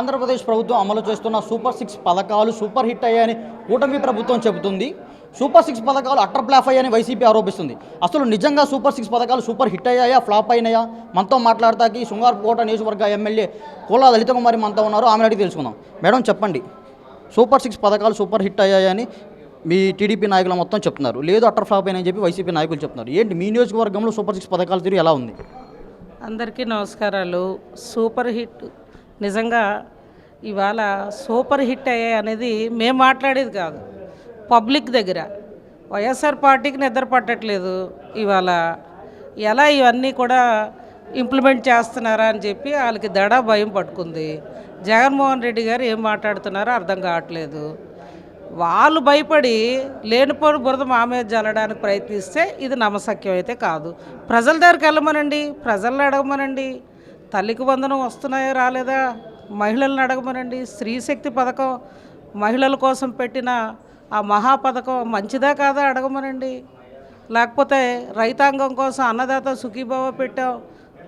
ఆంధ్రప్రదేశ్ ప్రభుత్వం అమలు చేస్తున్న సూపర్ సిక్స్ పథకాలు సూపర్ హిట్ అయ్యాయని కూటమి ప్రభుత్వం చెబుతుంది. సూపర్ సిక్స్ పథకాలు అట్టర్ ఫ్లాప్ అయ్యాయని వైసీపీ ఆరోపిస్తుంది. అసలు నిజంగా సూపర్ సిక్స్ పథకాలు సూపర్ హిట్ అయ్యాయా ఫ్లాప్ అయినాయా? మనతో మాట్లాడతాకి శృంగారకోట నియోజకవర్గ ఎమ్మెల్యే కోలా లలిత కుమారి మనతో ఉన్నారు. ఆమె అడిగి తెలుసుకుందాం. మేడం చెప్పండి. సూపర్ సిక్స్ పథకాలు సూపర్ హిట్ అయ్యాయని మీ టీడీపీ నాయకులు మొత్తం చెప్తున్నారు. లేదు అట్టర్ ఫ్లాప్ అయినని చెప్పి వైసీపీ నాయకులు చెప్తున్నారు. ఏంటి మీ నియోజకవర్గంలో సూపర్ సిక్స్ పథకాలు తీరు ఎలా ఉంది? అందరికీ నమస్కారాలు. Super hit. నిజంగా ఇవాళ సూపర్ హిట్ అయ్యాయి అనేది మేము మాట్లాడేది కాదు. పబ్లిక్ దగ్గర. వైఎస్ఆర్ పార్టీకి నిద్ర పట్టట్లేదు ఇవాళ. ఎలా ఇవన్నీ కూడా ఇంప్లిమెంట్ చేస్తున్నారా అని చెప్పి వాళ్ళకి దడ భయం పట్టుకుంది. జగన్మోహన్ రెడ్డి గారు ఏం మాట్లాడుతున్నారో అర్థం కావట్లేదు. వాళ్ళు భయపడి లేనిపోని బురద మా మీద జల్లడానికి ప్రయత్నిస్తే ఇది నమ్మసక్యం అయితే కాదు. ప్రజల దగ్గరికి వెళ్ళమనండి ప్రజల్ని అడగమనండి. తల్లికి వందనం వస్తున్నాయో రాలేదా? మహిళలను అడగమనండి. స్త్రీశక్తి పథకం మహిళల కోసం పెట్టిన ఆ మహా పథకం మంచిదా కాదా అడగమనండి. లేకపోతే రైతాంగం కోసం అన్నదాత సుఖీభావ పెట్టాం.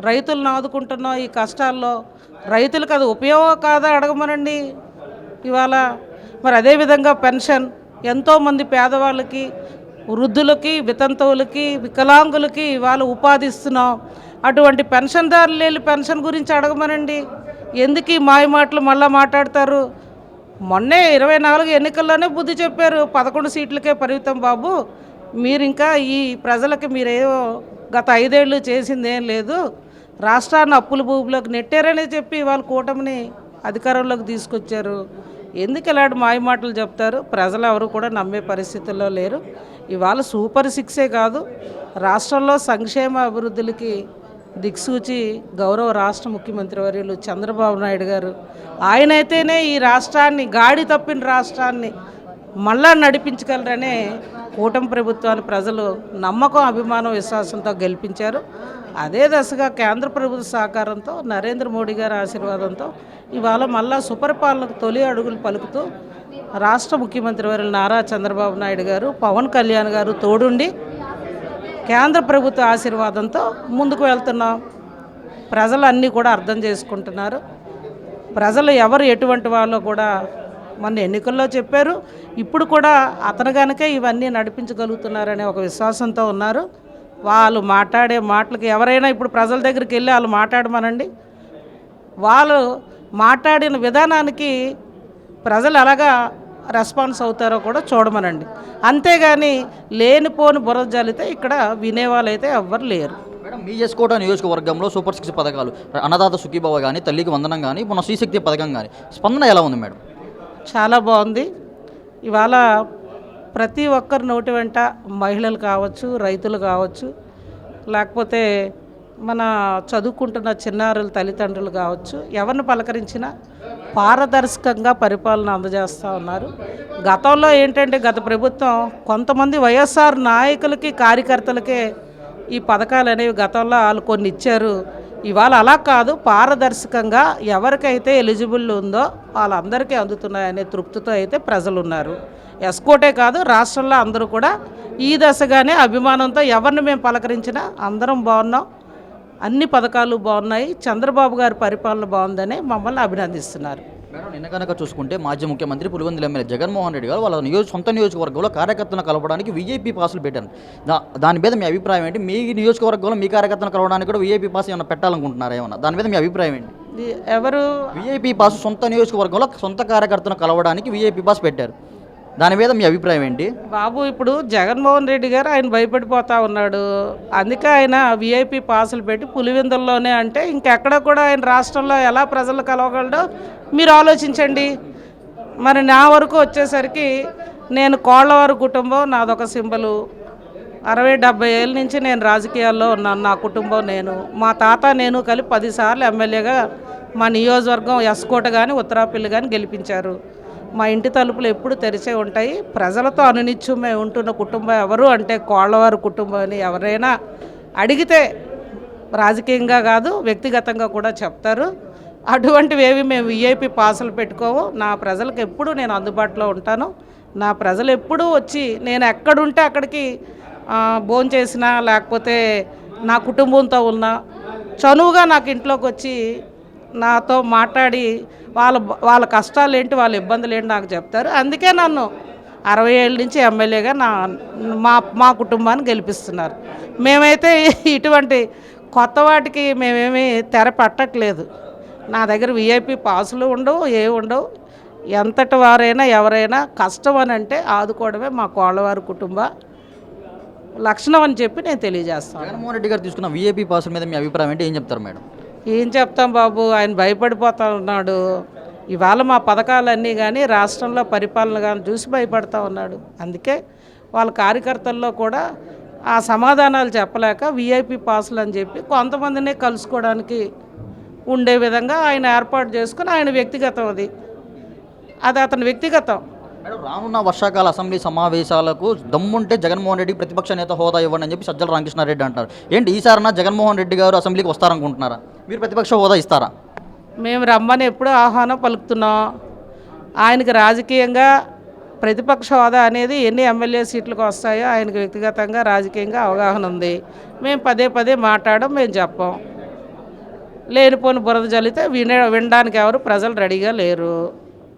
రైతులను ఆదుకుంటున్నాం ఈ కష్టాల్లో. రైతులకు అది ఉపయోగం కాదా అడగమనండి. ఇవాళ మరి అదేవిధంగా పెన్షన్ ఎంతోమంది పేదవాళ్ళకి వృద్ధులకి వితంతువులకి వికలాంగులకి ఇవాళ ఉపాధి ఇస్తున్నాం అటువంటి పెన్షన్దారులు వెళ్ళి పెన్షన్ గురించి అడగమనండి. ఎందుకు ఈ మాయ మాటలు మళ్ళీ మాట్లాడతారు? మొన్నే ఇరవై నాలుగు ఎన్నికల్లోనే బుద్ధి చెప్పారు పదకొండు సీట్లకే పరిమితం బాబు. మీరు ఇంకా ఈ ప్రజలకి మీరేవో గత ఐదేళ్ళు చేసిందేం లేదు. రాష్ట్రాన్ని అప్పుల భూమిలోకి నెట్టారని చెప్పి వాళ్ళ కూటమిని అధికారంలోకి తీసుకొచ్చారు. ఎందుకు ఇలాంటి మాయ మాటలు చెప్తారు? ప్రజలు ఎవరు కూడా నమ్మే పరిస్థితుల్లో లేరు. ఇవాళ సూపర్ సిక్సే కాదు రాష్ట్రంలో సంక్షేమ అభివృద్ధులకి దిక్సూచి గౌరవ రాష్ట్ర ముఖ్యమంత్రి వర్యులు చంద్రబాబు నాయుడు గారు. ఆయనైతేనే ఈ రాష్ట్రాన్ని గాడి తప్పిన రాష్ట్రాన్ని మళ్ళా నడిపించగలరనే కూటమి ప్రభుత్వాన్ని ప్రజలు నమ్మకం అభిమానం విశ్వాసంతో గెలిపించారు. అదే దశగా కేంద్ర ప్రభుత్వ సహకారంతో నరేంద్ర మోడీ గారి ఆశీర్వాదంతో ఇవాళ మళ్ళా సుపరిపాలనకు తొలి అడుగులు పలుకుతూ రాష్ట్ర ముఖ్యమంత్రి వర్యులు నారా చంద్రబాబు నాయుడు గారు పవన్ కళ్యాణ్ గారు తోడుండి కేంద్ర ప్రభుత్వ ఆశీర్వాదంతో ముందుకు వెళ్తున్నాం. ప్రజలు అన్నీ కూడా అర్థం చేసుకుంటున్నారు. ప్రజలు ఎవరు ఎటువంటి వాళ్ళో కూడా మొన్న ఎన్నికల్లో చెప్పారు. ఇప్పుడు కూడా అతను కనుక ఇవన్నీ నడిపించగలుగుతున్నారనే ఒక విశ్వాసంతో ఉన్నారు. వాళ్ళు మాట్లాడే మాటలకు ఎవరైనా ఇప్పుడు ప్రజల దగ్గరికి వెళ్ళి వాళ్ళు మాట్లాడమనండి. వాళ్ళు మాట్లాడిన విధానానికి ప్రజలు అలాగా రెస్పాన్స్ అవుతారో కూడా చూడమనండి. అంతేగాని లేనిపోని బురద జల్లితే ఇక్కడ వినేవాళ్ళు అయితే ఎవ్వరు లేరు. మేడం మీ చేసుకోట నియోజకవర్గంలో సూపర్ సిక్స్ పథకాలు అన్నదాత సుఖీభావ కానీ తల్లికి వందనం కానీ మన శ్రీశక్తి పథకం కానీ స్పందన ఎలా ఉంది మేడం? చాలా బాగుంది. ఇవాళ ప్రతి ఒక్కరి నోటి వెంట మహిళలు కావచ్చు రైతులు కావచ్చు లేకపోతే మన చదువుకుంటున్న చిన్నారుల తల్లిదండ్రులు కావచ్చు ఎవరిని పలకరించినా పారదర్శకంగా పరిపాలన అందజేస్తూ ఉన్నారు. గతంలో ఏంటంటే గత ప్రభుత్వం కొంతమంది వైఎస్ఆర్ నాయకులకి కార్యకర్తలకే ఈ పథకాలు అనేవి గతంలో వాళ్ళు కొన్ని ఇచ్చారు. ఇవాళ అలా కాదు పారదర్శకంగా ఎవరికైతే ఎలిజిబుల్ ఉందో వాళ్ళందరికీ అందుతున్నాయనే తృప్తితో అయితే ప్రజలు ఉన్నారు ఎస్కోటే కాదు రాష్ట్రంలో అందరూ కూడా ఈ దశగానే అభిమానంతో ఎవరిని మేము పలకరించినా అందరం బాగున్నాం. అన్ని పథకాలు బాగున్నాయి. చంద్రబాబు గారి పరిపాలన బాగుందని మమ్మల్ని అభినందిస్తున్నారు. మేడం నిన్న కనుక చూసుకుంటే మాజీ ముఖ్యమంత్రి పులివెందుల ఎమ్మెల్యే జగన్మోహన్ రెడ్డి గారు వాళ్ళ నియోజక సొంత నియోజకవర్గంలో కార్యకర్తలను కలపడానికి వీఐపీ పాసులు పెట్టారు. దా దాని మీద మీ అభిప్రాయం ఏంటి? మీ నియోజకవర్గంలో మీ కార్యకర్తలను కలవడానికి కూడా వీఐపీ పాస్ ఏమైనా పెట్టాలనుకుంటున్నారా ఏమన్నా? దాని మీద మీ అభిప్రాయం ఏంటి? ఎవరు వీఐపీ పాస్ సొంత నియోజకవర్గంలో సొంత కార్యకర్తను కలవడానికి వీఐపీ పాస్ పెట్టారు. దాని మీద మీ అభిప్రాయం ఏంటి? బాబు ఇప్పుడు జగన్మోహన్ రెడ్డి గారు ఆయన భయపడిపోతా ఉన్నాడు. అందుకే ఆయన విఐపి పాసులు పెట్టి పులివెందుల్లోనే అంటే ఇంకెక్కడ కూడా ఆయన రాష్ట్రంలో ఎలా ప్రజలు కలవగలడో మీరు ఆలోచించండి. మరి నా వరకు వచ్చేసరికి నేను కోళ్ళవారి కుటుంబం నాదొక సింబలు. అరవై డెబ్బై ఏళ్ళ నుంచి నేను రాజకీయాల్లో ఉన్నాను. నా కుటుంబం నేను. మా తాత నేను కలిపి పదిసార్లు ఎమ్మెల్యేగా మా నియోజకవర్గం ఎస్కోట కానీ ఉత్తరాపిల్లి కానీ గెలిపించారు. మా ఇంటి తలుపులు ఎప్పుడు తెరిచే ఉంటాయి. ప్రజలతో అనునిత్యం మేము ఉంటున్న కుటుంబం ఎవరు అంటే కోళ్ళవారి కుటుంబం అని ఎవరైనా అడిగితే రాజకీయంగా కాదు వ్యక్తిగతంగా కూడా చెప్తారు. అటువంటివి ఏవి మేము విఐపి పాసులు పెట్టుకోము. నా ప్రజలకు ఎప్పుడు నేను అందుబాటులో ఉంటాను. నా ప్రజలు ఎప్పుడూ వచ్చి నేను ఎక్కడుంటే అక్కడికి భోంచేసినా లేకపోతే నా కుటుంబంతో ఉన్నా చనువుగా నాకు ఇంట్లోకి వచ్చి నాతో మాట్లాడి వాళ్ళ వాళ్ళ కష్టాలు ఏంటి వాళ్ళ ఇబ్బందులు ఏంటి నాకు చెప్తారు. అందుకే నన్ను అరవై ఏళ్ళ నుంచి ఎమ్మెల్యేగా నా మా మా కుటుంబాన్ని గెలిపిస్తున్నారు. మేమైతే ఇటువంటి కొత్త వాటికి మేమేమి తెర పట్టట్లేదు. నా దగ్గర విఐపి పాసులు ఉండవు ఏ ఉండవు. ఎంతటి వారైనా ఎవరైనా కష్టం అని అంటే ఆదుకోవడమే మా కోళ్ళవారి కుటుంబ లక్షణం అని చెప్పి నేను తెలియజేస్తాను. జగన్మోహన్ రెడ్డి గారు తీసుకున్న వీఐపీ పాసుల మీద మీ అభిప్రాయం ఏంటి? ఏం చెప్తారు మేడం? ఏం చెప్తాం బాబు? ఆయన భయపడిపోతా ఉన్నాడు ఇవాళ మా పథకాలన్నీ కానీ రాష్ట్రంలో పరిపాలన కానీ చూసి భయపడతా ఉన్నాడు. అందుకే వాళ్ళ కార్యకర్తల్లో కూడా ఆ సమాధానాలు చెప్పలేక విఐపి పాసులు అని చెప్పి కొంతమందినే కలుసుకోవడానికి ఉండే విధంగా ఆయన ఏర్పాటు చేసుకుని ఆయన వ్యక్తిగతం అది. అది అతని వ్యక్తిగతం. మేడం రానున్న వర్షాకాల అసెంబ్లీ సమావేశాలకు దమ్ముంటే జగన్మోహన్ రెడ్డికి ప్రతిపక్ష నేత హోదా ఇవ్వండి అని చెప్పి సజ్జల రామకృష్ణారెడ్డి అంటారు. ఏంటి ఈసారన్నా జగన్మోహన్ రెడ్డి గారు అసెంబ్లీకి వస్తారనుకుంటున్నారా? మీరు ప్రతిపక్ష హోదా ఇస్తారా? మేము రమ్మని ఎప్పుడూ ఆహ్వానం పలుకుతున్నాం. ఆయనకి రాజకీయంగా ప్రతిపక్ష హోదా అనేది ఎన్ని ఎమ్మెల్యే సీట్లకు వస్తాయో ఆయనకు వ్యక్తిగతంగా రాజకీయంగా అవగాహన ఉంది. మేము పదే పదే మాట్లాడడం మేము చెప్పం. లేనిపోని బురద జల్లితే వినే వినడానికి ఎవరు ప్రజలు రెడీగా లేరు.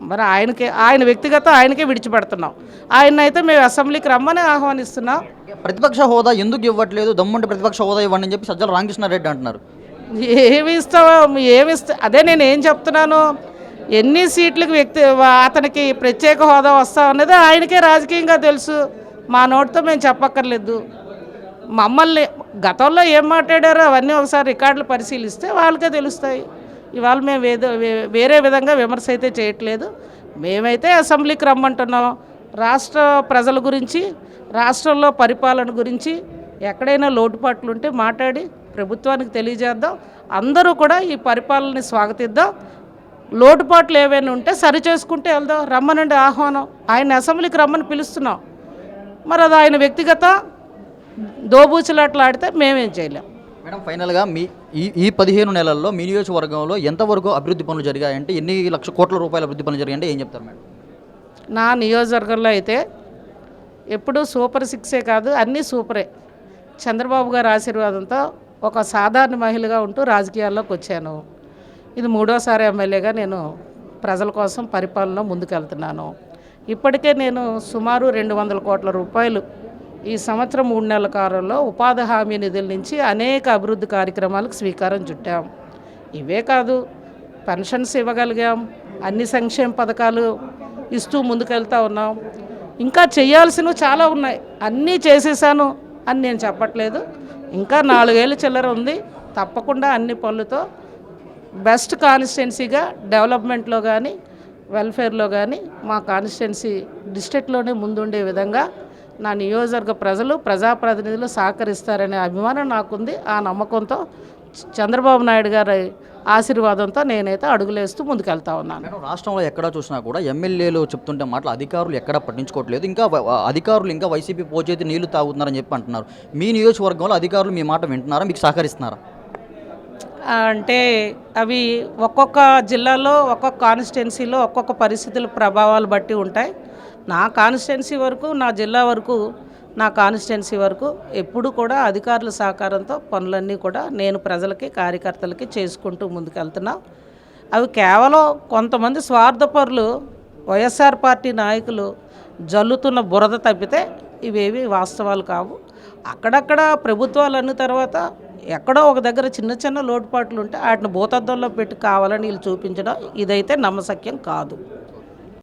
మరి ఆయనకే ఆయన వ్యక్తిగతం ఆయనకే విడిచిపెడుతున్నాం. ఆయన అయితే మేము అసెంబ్లీకి రమ్మని ఆహ్వానిస్తున్నాం. ప్రతిపక్ష హోదా ఎందుకు ఇవ్వట్లేదు? దమ్ముంటే ప్రతిపక్ష హోదా ఇవ్వండి అని చెప్పి సజ్జల రామకృష్ణారెడ్డి అంటున్నారు. ఏమి ఇస్తావో ఏమి ఇస్తా అదే నేను ఏం చెప్తున్నాను? ఎన్ని సీట్లకు వ్యక్తి అతనికి ప్రత్యేక హోదా వస్తా ఉన్నది ఆయనకే రాజకీయంగా తెలుసు. మా నోటితో మేము చెప్పక్కర్లేదు. మమ్మల్ని గతంలో ఏం మాట్లాడారో అవన్నీ ఒకసారి రికార్డులు పరిశీలిస్తే వాళ్ళకే తెలుస్తాయి. ఇవాళ మేము వే- వేరే విధంగా విమర్శ అయితే చేయట్లేదు. మేమైతే అసెంబ్లీకి రమ్మంటున్నాం. రాష్ట్ర ప్రజల గురించి రాష్ట్రంలో పరిపాలన గురించి ఎక్కడైనా లోటుపాట్లు ఉంటే మాట్లాడి ప్రభుత్వానికి తెలియజేద్దాం. అందరూ కూడా ఈ పరిపాలనని స్వాగతిద్దాం. లోటుపాట్లు ఏవైనా ఉంటే సరి చేసుకుంటే వెళ్దాం. రమ్మనండి ఆహ్వానం. ఆయన అసెంబ్లీకి రమ్మని పిలుస్తున్నాం. మరి అది ఆయన వ్యక్తిగత దోబూచులాట్లు ఆడితే మేమేం చేయలేం. మేడం ఫైనల్గా మీ ఈ ఈ పదిహేను నెలల్లో మీ నియోజకవర్గంలో ఎంతవరకు అభివృద్ధి పనులు జరిగాయంటే ఎన్ని లక్ష కోట్ల రూపాయల అభివృద్ధి పనులు జరిగాయంటే ఏం చెప్తారు మేడం? నా నియోజకవర్గంలో అయితే ఎప్పుడూ సూపర్ సిక్సే కాదు అన్నీ సూపరే. చంద్రబాబు గారి ఆశీర్వాదంతో ఒక సాధారణ మహిళగా ఉంటూ రాజకీయాల్లోకి వచ్చాను. ఇది మూడోసారి ఎమ్మెల్యేగా నేను ప్రజల కోసం పరిపాలన ముందుకెళ్తున్నాను. ఇప్పటికే నేను సుమారు రెండు వందల కోట్ల రూపాయలు ఈ సంవత్సరం మూడు నెలల కాలంలో ఉపాధి హామీ నిధుల నుంచి అనేక అభివృద్ధి కార్యక్రమాలకు శ్రీకారం చుట్టాం. ఇవే కాదు పెన్షన్స్ ఇవ్వగలిగాం అన్ని సంక్షేమ పథకాలు ఇస్తూ ముందుకెళ్తా ఉన్నాం. ఇంకా చేయాల్సినవి చాలా ఉన్నాయి. అన్నీ చేసేసాను అని నేను చెప్పట్లేదు. ఇంకా నాలుగేళ్ళ చిల్లర ఉంది. తప్పకుండా అన్ని పనులతో బెస్ట్ కాన్స్టిట్యున్సీగా డెవలప్మెంట్లో కానీ వెల్ఫేర్లో కానీ మా కాన్స్టిట్యున్సీ డిస్ట్రిక్ట్లోనే ముందుండే విధంగా నా నియోజకవర్గ ప్రజలు ప్రజాప్రతినిధులు సహకరిస్తారనే అభిమానం నాకుంది. ఆ నమ్మకంతో చంద్రబాబు నాయుడు గారి ఆశీర్వాదంతో నేనైతే అడుగులేస్తూ ముందుకెళ్తా ఉన్నాను. రాష్ట్రంలో ఎక్కడ చూసినా కూడా ఎమ్మెల్యేలు చెప్తుంటే మాటలు అధికారులు ఎక్కడ పట్టించుకోవట్లేదు. ఇంకా అధికారులు ఇంకా వైసీపీ పోచేతి నీళ్ళు తాగుతున్నారని చెప్పి అంటున్నారు. మీ నియోజకవర్గంలో అధికారులు మీ మాట వింటున్నారా? మీకు సహకరిస్తున్నారా? అంటే అవి ఒక్కొక్క జిల్లాలో ఒక్కొక్క కాన్స్టిట్యున్సీలో ఒక్కొక్క పరిస్థితుల ప్రభావాలు బట్టి ఉంటాయి. నా కాన్స్టిట్యున్సీ వరకు నా జిల్లా వరకు నా కాన్స్టిట్యున్సీ వరకు ఎప్పుడు కూడా అధికారుల సహకారంతో పనులన్నీ కూడా నేను ప్రజలకి కార్యకర్తలకి చేసుకుంటూ ముందుకెళ్తున్నా. అవి కేవలం కొంతమంది స్వార్థపరులు వైఎస్ఆర్ పార్టీ నాయకులు జల్లుతున్న బురద తప్పితే ఇవేవి వాస్తవాలు కావు. అక్కడక్కడ ప్రభుత్వాలు అన్న తర్వాత ఎక్కడో ఒక దగ్గర చిన్న చిన్న లోటుపాట్లు ఉంటే వాటిని భూతద్దంలో పెట్టి కావాలని వీళ్ళు చూపించడం ఇదైతే నమ్మసక్యం కాదు.